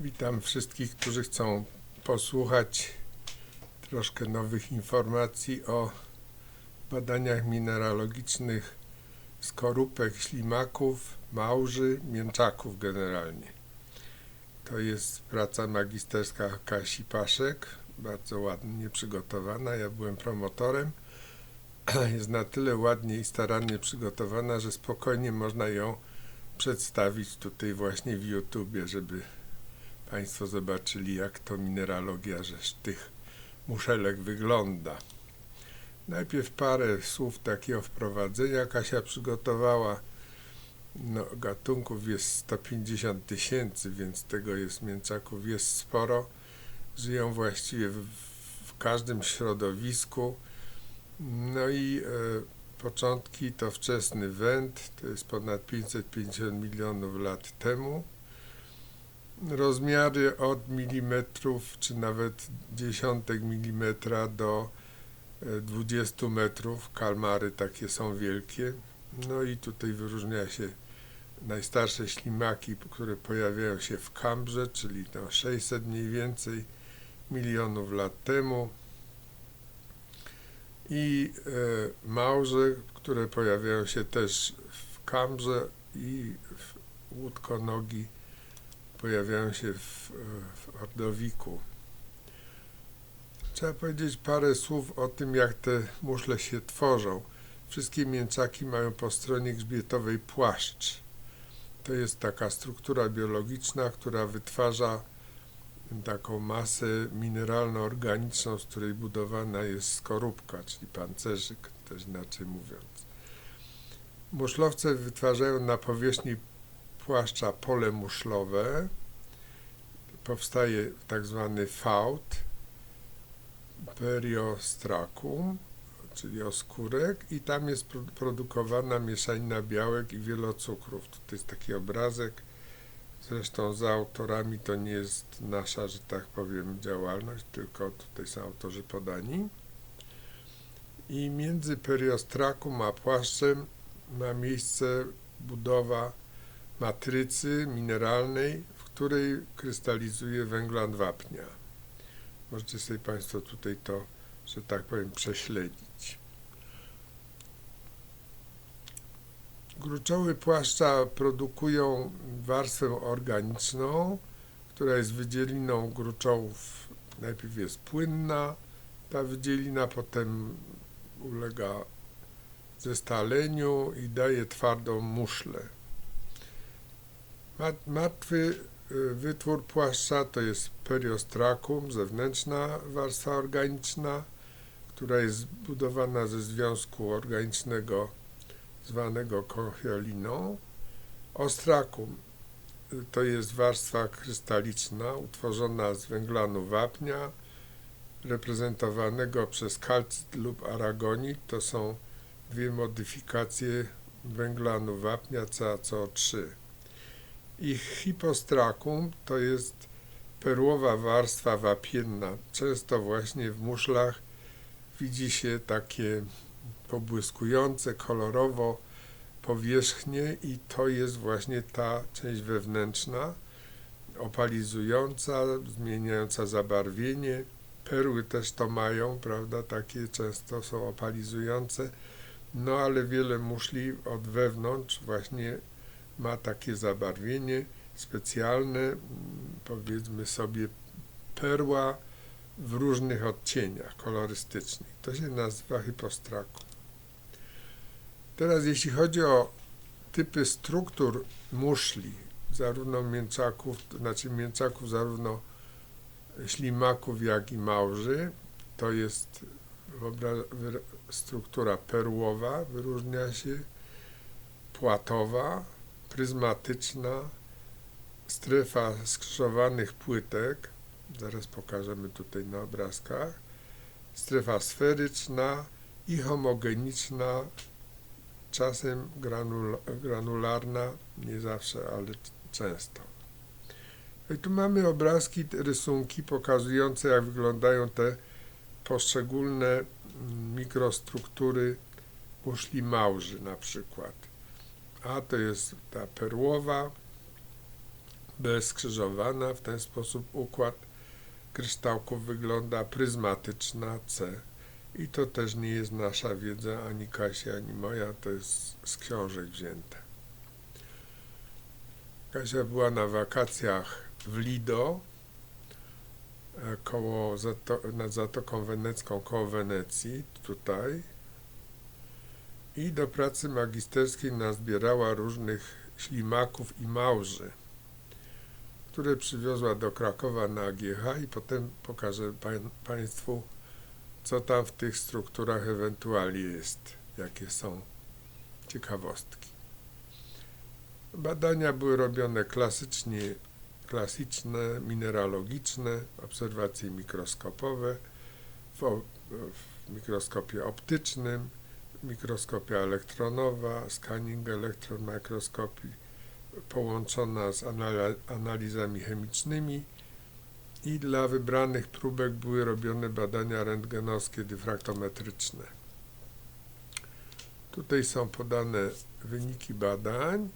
Witam wszystkich, którzy chcą posłuchać troszkę nowych informacji o badaniach mineralogicznych skorupek, ślimaków, małży, mięczaków generalnie. To jest praca magisterska Kasi Paszek, bardzo ładnie przygotowana. Ja byłem promotorem. Jest na tyle ładnie i starannie przygotowana, że spokojnie można ją przedstawić tutaj właśnie w YouTubie, żeby Państwo zobaczyli, jak to mineralogia rzecz tych muszelek wygląda. Najpierw parę słów takiego wprowadzenia. Kasia przygotowała. No, gatunków jest 150 tysięcy, więc tego jest mięczaków jest sporo. Żyją właściwie w, w każdym środowisku. No i e, początki to wczesny węd, to jest ponad 550 milionów lat temu rozmiary od milimetrów, czy nawet dziesiątek milimetra do 20 metrów. Kalmary takie są wielkie. No i tutaj wyróżnia się najstarsze ślimaki, które pojawiają się w Kambrze, czyli to 600 mniej więcej milionów lat temu. I e, małże, które pojawiają się też w Kambrze i w łódkonogi pojawiają się w, w Ordowiku. Trzeba powiedzieć parę słów o tym, jak te muszle się tworzą. Wszystkie mięczaki mają po stronie grzbietowej płaszcz. To jest taka struktura biologiczna, która wytwarza taką masę mineralno-organiczną, z której budowana jest skorupka, czyli pancerzyk, też inaczej mówiąc. Muszlowce wytwarzają na powierzchni płaszcza pole muszlowe, powstaje tak zwany fałd, periostrakum, czyli oskórek i tam jest produkowana mieszanina białek i wielocukrów. Tutaj jest taki obrazek, zresztą za autorami to nie jest nasza, że tak powiem, działalność, tylko tutaj są autorzy podani. I między periostrakum a płaszczem ma miejsce budowa matrycy mineralnej, w której krystalizuje węglan wapnia. Możecie sobie Państwo tutaj to, że tak powiem, prześledzić. Gruczoły płaszcza produkują warstwę organiczną, która jest wydzieliną gruczołów. Najpierw jest płynna ta wydzielina, potem ulega zestaleniu i daje twardą muszlę. Martwy y, wytwór płaszcza to jest periostrakum, zewnętrzna warstwa organiczna, która jest budowana ze związku organicznego zwanego konchioliną. Ostrakum y, to jest warstwa krystaliczna utworzona z węglanu wapnia, reprezentowanego przez kalcyt lub aragonit. To są dwie modyfikacje węglanu wapnia CaCO3 i hipostrakum to jest perłowa warstwa wapienna. Często właśnie w muszlach widzi się takie pobłyskujące kolorowo powierzchnie i to jest właśnie ta część wewnętrzna, opalizująca, zmieniająca zabarwienie. Perły też to mają, prawda, takie często są opalizujące, no ale wiele muszli od wewnątrz właśnie ma takie zabarwienie specjalne, mm, powiedzmy sobie perła w różnych odcieniach kolorystycznych. To się nazywa hipostraku. Teraz jeśli chodzi o typy struktur muszli, zarówno mięczaków, to znaczy mięczaków zarówno ślimaków, jak i małży, to jest struktura perłowa, wyróżnia się, płatowa, pryzmatyczna, strefa skrzyżowanych płytek, zaraz pokażemy tutaj na obrazkach, strefa sferyczna i homogeniczna, czasem granul granularna, nie zawsze, ale często. I tu mamy obrazki, rysunki pokazujące, jak wyglądają te poszczególne mm, mikrostruktury muszli małży na przykład a to jest ta perłowa bezskrzyżowana. W ten sposób układ kryształków wygląda pryzmatyczna C. I to też nie jest nasza wiedza, ani Kasia, ani moja, to jest z książek wzięte. Kasia była na wakacjach w Lido, e, koło nad Zatoką Wenecką, koło Wenecji, tutaj. I do pracy magisterskiej nazbierała różnych ślimaków i małży, które przywiozła do Krakowa na AGH i potem pokażę pań- Państwu, co tam w tych strukturach ewentualnie jest, jakie są ciekawostki. Badania były robione klasycznie, klasyczne, mineralogiczne, obserwacje mikroskopowe, w, w mikroskopie optycznym, mikroskopia elektronowa, scanning electron microscopy połączona z analizami chemicznymi i dla wybranych próbek były robione badania rentgenowskie dyfraktometryczne. Tutaj są podane wyniki badań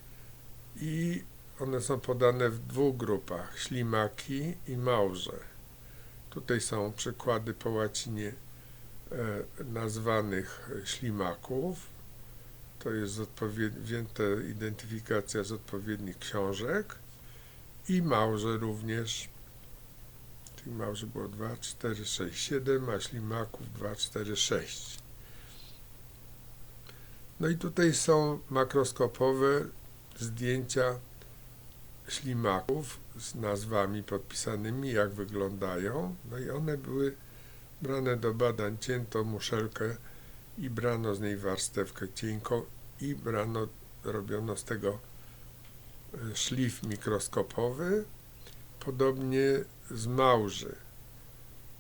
i one są podane w dwóch grupach, ślimaki i małże. Tutaj są przykłady po łacinie nazwanych ślimaków. To jest odpowied- wzięta identyfikacja z odpowiednich książek i małże również. Tych małży było 2, 4, 6, 7, a ślimaków 2, 4, 6. No i tutaj są makroskopowe zdjęcia ślimaków z nazwami podpisanymi, jak wyglądają. No i one były brane do badań, cięto muszelkę i brano z niej warstewkę cienką i brano, robiono z tego e, szlif mikroskopowy, podobnie z małży.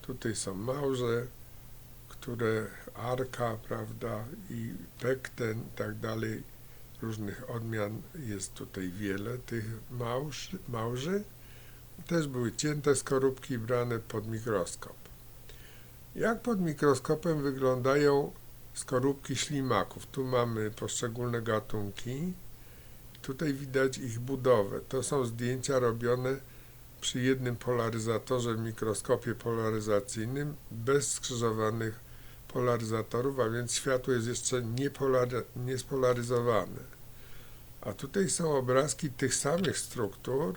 Tutaj są małże, które arka, prawda, i pekten i tak dalej, różnych odmian jest tutaj wiele tych małż, małży. Też były cięte skorupki brane pod mikroskop. Jak pod mikroskopem wyglądają skorupki ślimaków? Tu mamy poszczególne gatunki. Tutaj widać ich budowę. To są zdjęcia robione przy jednym polaryzatorze w mikroskopie polaryzacyjnym bez skrzyżowanych polaryzatorów, a więc światło jest jeszcze niespolaryzowane. A tutaj są obrazki tych samych struktur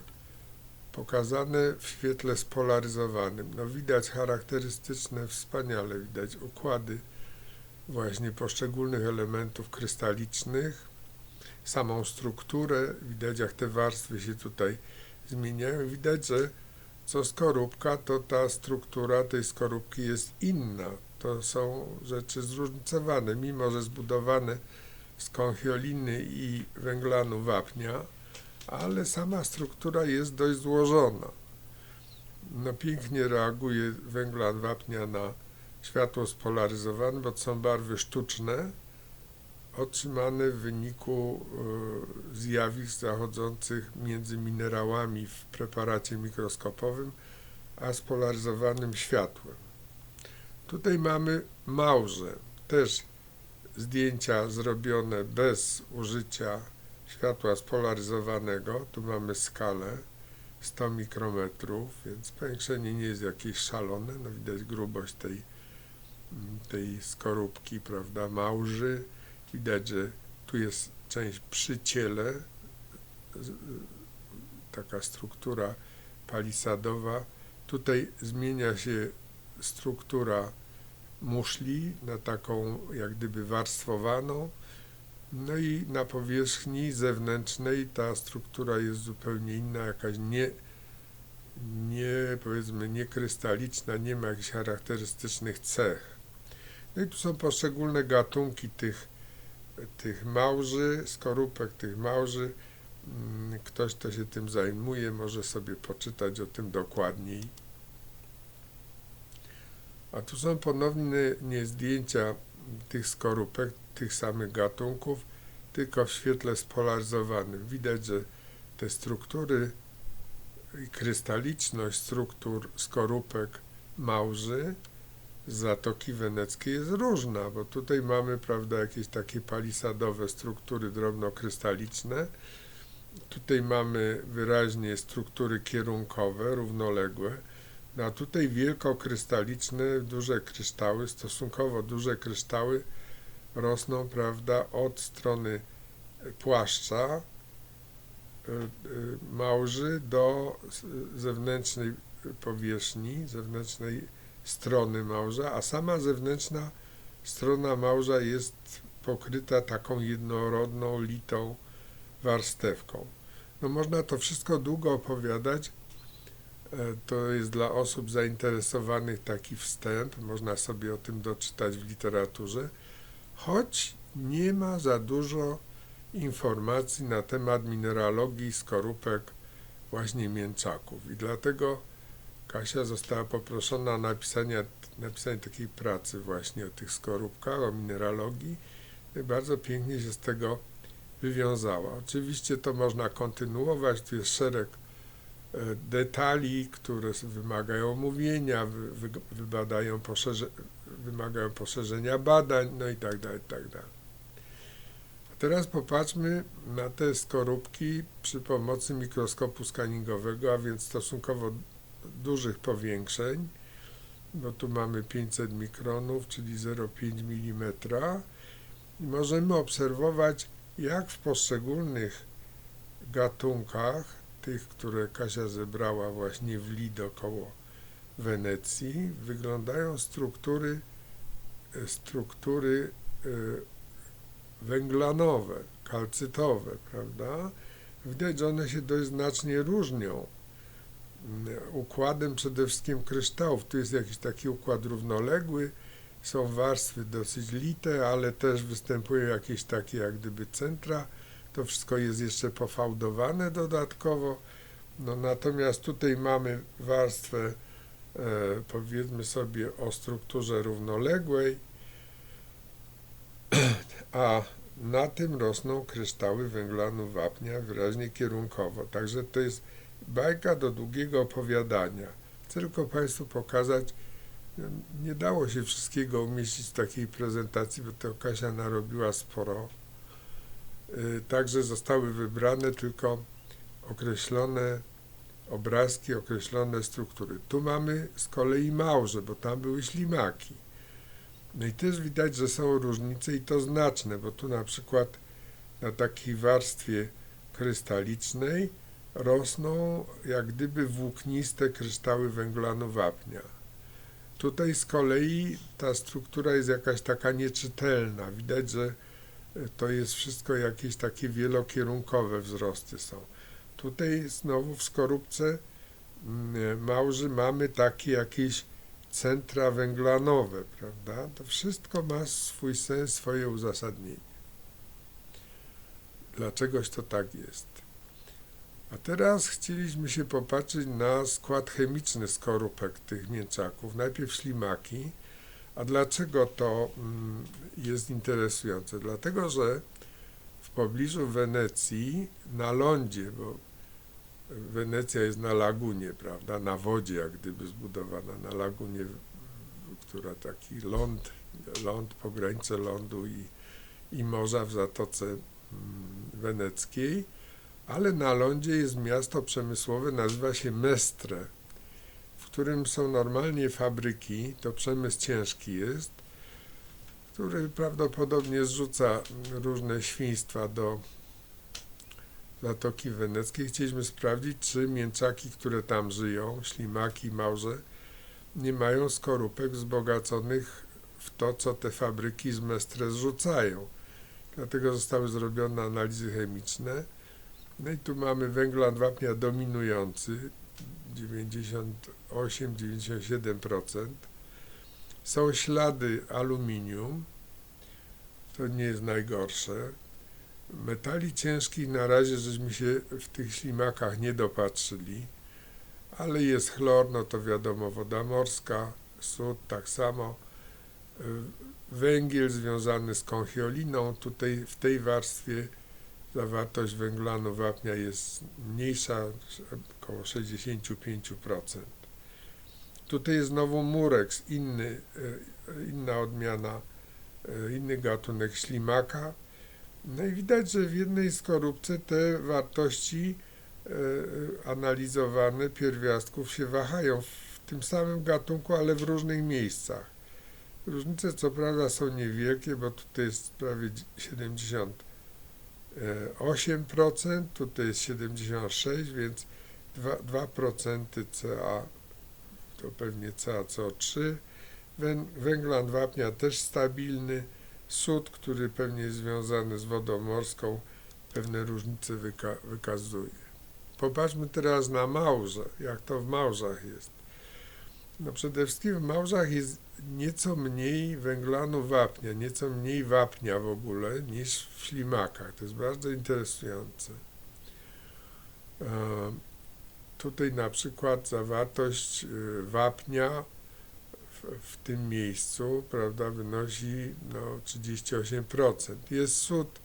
pokazane w świetle spolaryzowanym. No widać charakterystyczne, wspaniale widać układy właśnie poszczególnych elementów krystalicznych, samą strukturę, widać jak te warstwy się tutaj zmieniają. Widać, że co skorupka, to ta struktura tej skorupki jest inna. To są rzeczy zróżnicowane, mimo że zbudowane z konchioliny i węglanu wapnia, ale sama struktura jest dość złożona. No pięknie reaguje węglan wapnia na światło spolaryzowane, bo to są barwy sztuczne, otrzymane w wyniku y, zjawisk zachodzących między minerałami w preparacie mikroskopowym, a spolaryzowanym światłem. Tutaj mamy małże, też zdjęcia zrobione bez użycia światła spolaryzowanego. Tu mamy skalę 100 mikrometrów, więc powiększenie nie jest jakieś szalone. No widać grubość tej, tej skorupki, prawda, małży. Widać, że tu jest część przy ciele, taka struktura palisadowa. Tutaj zmienia się struktura muszli na taką jak gdyby warstwowaną. No i na powierzchni zewnętrznej ta struktura jest zupełnie inna, jakaś nie, nie powiedzmy niekrystaliczna, nie ma jakichś charakterystycznych cech. No i tu są poszczególne gatunki tych, tych małży, skorupek tych małży. Mm, Ktoś, kto się tym zajmuje, może sobie poczytać o tym dokładniej. A tu są ponownie nie zdjęcia tych skorupek, tych samych gatunków, tylko w świetle spolaryzowanym. Widać, że te struktury i krystaliczność struktur skorupek małży Zatoki Weneckiej jest różna, bo tutaj mamy, prawda, jakieś takie palisadowe struktury drobnokrystaliczne tutaj mamy wyraźnie struktury kierunkowe, równoległe, no a tutaj wielkokrystaliczne, duże kryształy, stosunkowo duże kryształy rosną, prawda, od strony płaszcza y, y, małży do zewnętrznej powierzchni, zewnętrznej strony małża, a sama zewnętrzna strona małża jest pokryta taką jednorodną, litą warstewką. No można to wszystko długo opowiadać. E, To jest dla osób zainteresowanych taki wstęp, można sobie o tym doczytać w literaturze, choć nie ma za dużo informacji na temat mineralogii skorupek właśnie mięczaków. I dlatego Kasia została poproszona o napisanie, napisanie takiej pracy właśnie o tych skorupkach, o mineralogii. I bardzo pięknie się z tego wywiązała. Oczywiście to można kontynuować, tu jest szereg e, detali, które wymagają omówienia, wy, wy, wybadają poszerze, wymagają poszerzenia badań, no i tak dalej, i tak dalej. A teraz popatrzmy na te skorupki przy pomocy mikroskopu skaningowego, a więc stosunkowo dużych powiększeń, bo tu mamy 500 mikronów, czyli 0,5 mm i możemy obserwować, jak w poszczególnych gatunkach, tych, które Kasia zebrała właśnie w Lido koło Wenecji, wyglądają struktury, e, struktury e, węglanowe, kalcytowe, prawda? Widać, że one się dość znacznie różnią mm, układem przede wszystkim kryształów. Tu jest jakiś taki układ równoległy, są warstwy dosyć lite, ale też występują jakieś takie jak gdyby centra. To wszystko jest jeszcze pofałdowane dodatkowo. No, natomiast tutaj mamy warstwę, powiedzmy sobie, o strukturze równoległej, a na tym rosną kryształy węglanu wapnia wyraźnie kierunkowo. Także to jest bajka do długiego opowiadania. Chcę tylko Państwu pokazać, nie dało się wszystkiego umieścić w takiej prezentacji, bo to Kasia narobiła sporo. Y, Także zostały wybrane tylko określone obrazki, określone struktury. Tu mamy z kolei małże, bo tam były ślimaki. No i też widać, że są różnice i to znaczne, bo tu na przykład na takiej warstwie krystalicznej rosną jak gdyby włókniste kryształy węglanu wapnia. Tutaj z kolei ta struktura jest jakaś taka nieczytelna. Widać, że to jest wszystko jakieś takie wielokierunkowe wzrosty są. Tutaj znowu w skorupce mm, małży mamy takie jakieś centra węglanowe, prawda? To wszystko ma swój sens, swoje uzasadnienie. Dlaczegoś to tak jest. A teraz chcieliśmy się popatrzeć na skład chemiczny skorupek tych mięczaków. Najpierw ślimaki. A dlaczego to mm, jest interesujące? Dlatego, że pobliżu Wenecji, na lądzie, bo Wenecja jest na lagunie, prawda, na wodzie jak gdyby zbudowana, na lagunie, która taki ląd, ląd, pogranicze lądu i, i morza w Zatoce mm, Weneckiej, ale na lądzie jest miasto przemysłowe, nazywa się Mestre, w którym są normalnie fabryki, to przemysł ciężki jest, który prawdopodobnie zrzuca różne świństwa do Zatoki Weneckiej. Chcieliśmy sprawdzić, czy mięczaki, które tam żyją, ślimaki, małże, nie mają skorupek wzbogaconych w to, co te fabryki z Mestre zrzucają. Dlatego zostały zrobione analizy chemiczne. No i tu mamy węglan wapnia dominujący, 98-97%. Są ślady aluminium, to nie jest najgorsze. Metali ciężkich na razie żeśmy się w tych ślimakach nie dopatrzyli, ale jest chlor, no to wiadomo, woda morska, sód tak samo. Węgiel związany z konchioliną, tutaj w tej warstwie zawartość węglanu wapnia jest mniejsza, około 65%. Tutaj jest znowu mureks, inny, y, inna odmiana, y, inny gatunek ślimaka. No i widać, że w jednej skorupce te wartości e, analizowane pierwiastków się wahają w tym samym gatunku, ale w różnych miejscach. Różnice co prawda są niewielkie, bo tutaj jest prawie 78%, tutaj jest 76%, więc 2%, 2% Ca to pewnie CaCO3, Wę- węglan wapnia też stabilny, sód, który pewnie jest związany z wodą morską, pewne różnice wyka wykazuje. Popatrzmy teraz na małże, jak to w małżach jest. No przede wszystkim w małżach jest nieco mniej węglanu wapnia, nieco mniej wapnia w ogóle niż w ślimakach. To jest bardzo interesujące. Tutaj na przykład zawartość y, wapnia w, w tym miejscu, prawda, wynosi no, 38%. Jest sód,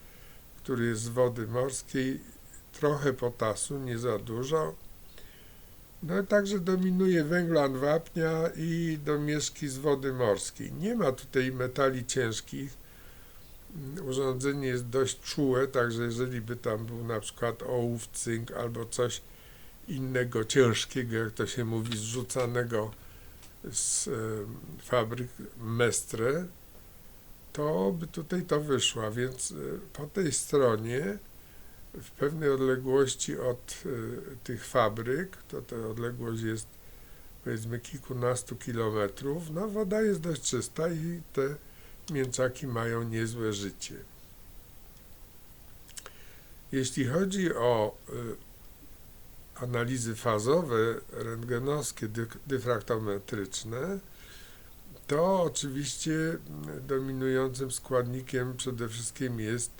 który jest z wody morskiej, trochę potasu, nie za dużo. No także dominuje węglan wapnia i domieszki z wody morskiej. Nie ma tutaj metali ciężkich. Urządzenie jest dość czułe, także jeżeli by tam był na przykład ołów, cynk albo coś innego ciężkiego, jak to się mówi, zrzucanego z e, fabryk Mestre, to by tutaj to wyszło. Więc e, po tej stronie, w pewnej odległości od e, tych fabryk, to ta odległość jest powiedzmy kilkunastu kilometrów, no woda jest dość czysta i te mięczaki mają niezłe życie. Jeśli chodzi o y, analizy fazowe, rentgenowskie, dy, dyfraktometryczne, to oczywiście mm, dominującym składnikiem przede wszystkim jest,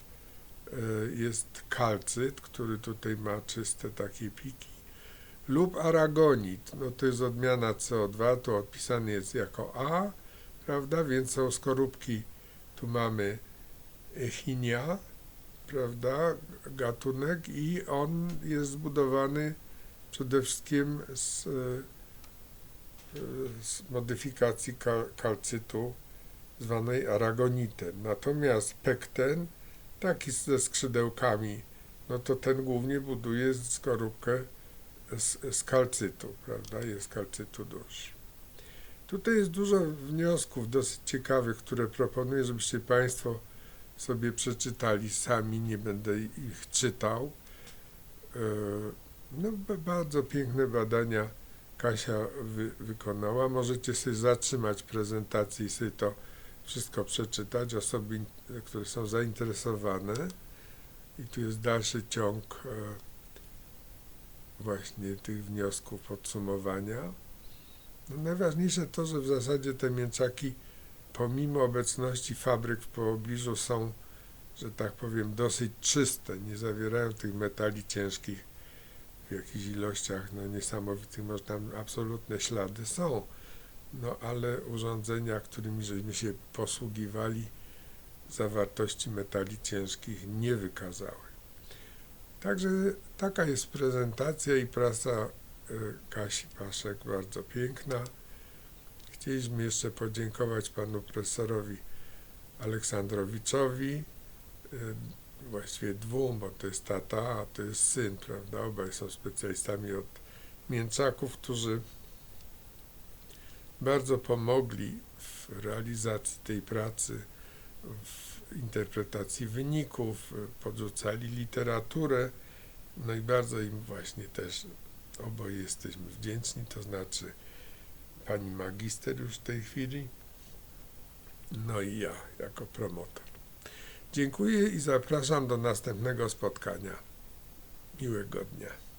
y, jest kalcyt, który tutaj ma czyste takie piki, lub aragonit, no to jest odmiana CO2, to odpisany jest jako A, prawda, więc są skorupki, tu mamy chinia, prawda, gatunek i on jest zbudowany przede wszystkim z, e, z modyfikacji kal kalcytu zwanej aragonitem. Natomiast pekten, taki ze skrzydełkami, no to ten głównie buduje skorupkę z, z kalcytu, prawda, jest kalcytu duży. Tutaj jest dużo wniosków dosyć ciekawych, które proponuję, żebyście Państwo sobie przeczytali sami, nie będę ich czytał. No, ba- bardzo piękne badania Kasia wy, wykonała. Możecie sobie zatrzymać prezentację i sobie to wszystko przeczytać. Osoby, które są zainteresowane. I tu jest dalszy ciąg e, właśnie tych wniosków, podsumowania. No, najważniejsze to, że w zasadzie te mięczaki pomimo obecności fabryk w pobliżu są, że tak powiem, dosyć czyste, nie zawierają tych metali ciężkich w jakichś ilościach no, niesamowitych, może tam absolutne ślady są, no ale urządzenia, którymi żeśmy się posługiwali, zawartości metali ciężkich nie wykazały. Także taka jest prezentacja i praca e, Kasi Paszek, bardzo piękna. Chcieliśmy jeszcze podziękować panu profesorowi Aleksandrowiczowi, y, właściwie dwóm, bo to jest tata, a to jest syn, prawda? Obaj są specjalistami od mięczaków, którzy bardzo pomogli w realizacji tej pracy, w interpretacji wyników, podrzucali literaturę, no i bardzo im właśnie też oboje jesteśmy wdzięczni, to znaczy pani magister już w tej chwili, no i ja jako promotor. Dziękuję i zapraszam do następnego spotkania. Miłego dnia.